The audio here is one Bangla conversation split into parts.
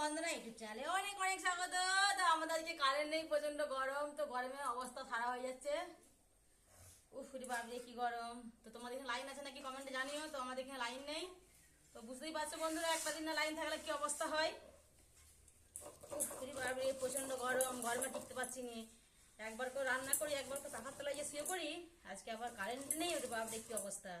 বন্ধনা ইউটিউব চ্যানেলে অনেক অনেক স্বাগত। তো আমাদের আজকে কারেন্ট নেই প্রচণ্ড গরম। তো গরমে অবস্থা খারাপ হয়ে যাচ্ছে। উফ, রে বাপরে, কি গরম। তো তোমাদের এখানে লাইন আছে নাকি? কমেন্টে জানিও। তো আমাদের এখানে লাইন নেই। তো বুঝতেই পারছ বন্ধুরা, একটা দিন না লাইন থাকলে কি অবস্থা হয়? রে বাপরে প্রচণ্ড গরম। গরমে টিকতে পারছি নি। একবার করে রান্না করি, একবার তো টাকার তলায় যে শুয়ে পড়ি। আজকে আবার কারেন্ট নেই ওটা বাপরে, কি অবস্থা?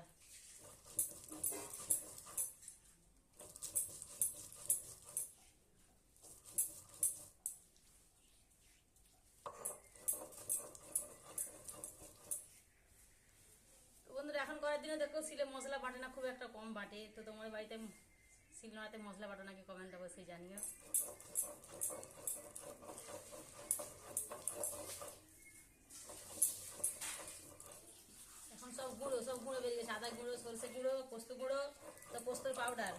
এখন করার দিনে দেখো সিলে মশলা বাটে না খুব একটা কম বাটে। তো তোমার বাড়িতে শিলনোড়াতে মশলা বাটো নাকি কমেন্ট অবশ্যই জানিও। এখন সব গুঁড়ো সব গুঁড়ো বেরিয়ে গেছে। আদা গুঁড়ো, সরষে গুঁড়ো, পোস্ত গুঁড়ো, তো পোস্তর পাউডার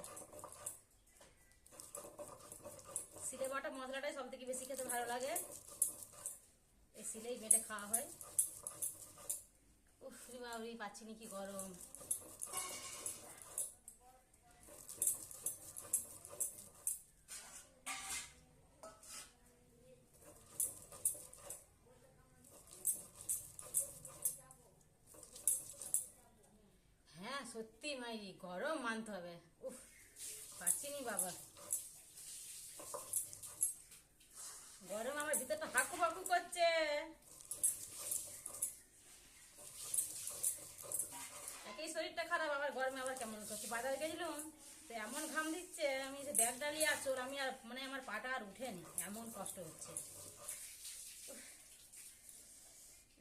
সিলে বাটা মশলাটাই সব থেকে বেশি খেতে ভালো লাগে। এই সিলেই বেটে খাওয়া হয়। উফ রে পাচ্ছি না কি গরম। হ্যাঁ সত্যি মাইরি গরম মানতে হবে। উফ, পাচ্ছি নি বাবা গরম আমার ভিতরটা হাকু হাকু করছে একই শরীরটা খারাপ আবার গরমে আবার কেমন করছে? বাজারে গেছিলাম, তো এমন ঘাম দিচ্ছে, আমি যে ব্যাগ ডালিয়ে আসছো আমি আর মানে আমার পাটা আর উঠেনি, এমন কষ্ট হচ্ছে।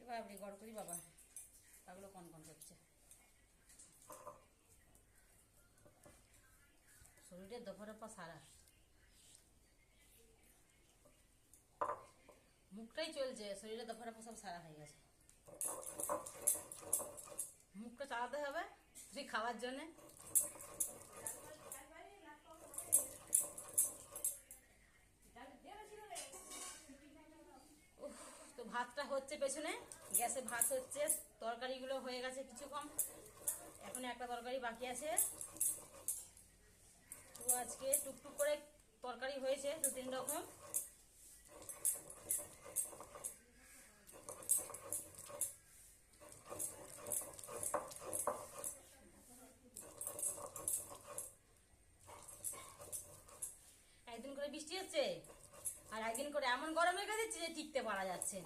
বাবরে গড় করি বাবা কন কন করছে। শরীরের দফা পা সারা। মুখটাই চলছে, শরীরে দফা রফা সব সারা হয়ে গেছে। মুখটা চালাতে হবে তুই খাওয়ার জন্যে। তো ভাতটা হচ্ছে পেছনে, গ্যাসে ভাত হচ্ছে, তরকারিগুলো হয়ে গেছে কিছু কম এখন একটা তরকারি বাকি আছে। তো আজকে টুকটুক করে তরকারি হয়েছে দু তিন রকম একদিন করে বৃষ্টি হচ্ছে? আর একদিন করে এমন গরম রেখে দিচ্ছে যে টিকতে পারা যাচ্ছে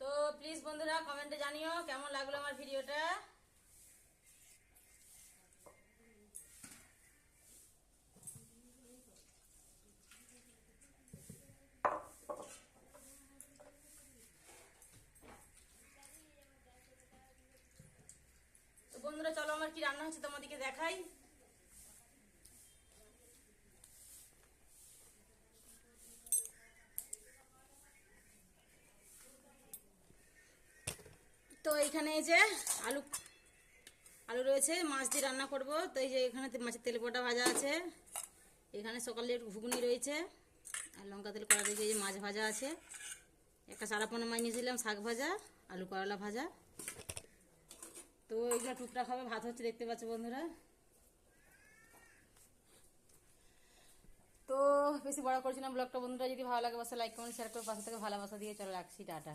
তো প্লিজ বন্ধুরা কমেন্টে জানিও কেমন লাগল আমার ভিডিওটা তো বন্ধুরা চলো আমার কি রান্না হচ্ছে তোমাদেরকে দেখাই? তো এইখানে এই যে আলু আলু রয়েছে, মাছ দিয়ে রান্না করব। তো এই যে এখানে মাছের তেল পোটা ভাজা আছে। এখানে সকালের ঘুগনি রয়েছে, আর লঙ্কা তেল কড়া রয়েছে এই যে মাছ ভাজা আছে। একটা চারাপোনা মাছ নিয়েছিলাম শাক ভাজা, আলু করলা ভাজা। তো এইগুলো টুকটাক হবে, ভাত হচ্ছে, দেখতে পাচ্ছ বন্ধুরা। তো বেশি বড় করেছিলাম ব্লগটা বন্ধুরা, যদি ভালো লাগে বাসা লাইক কমেন্ট শেয়ার করে, পাশে থেকে ভালোবাসা দিয়ে চলে রাখছি, টাটা।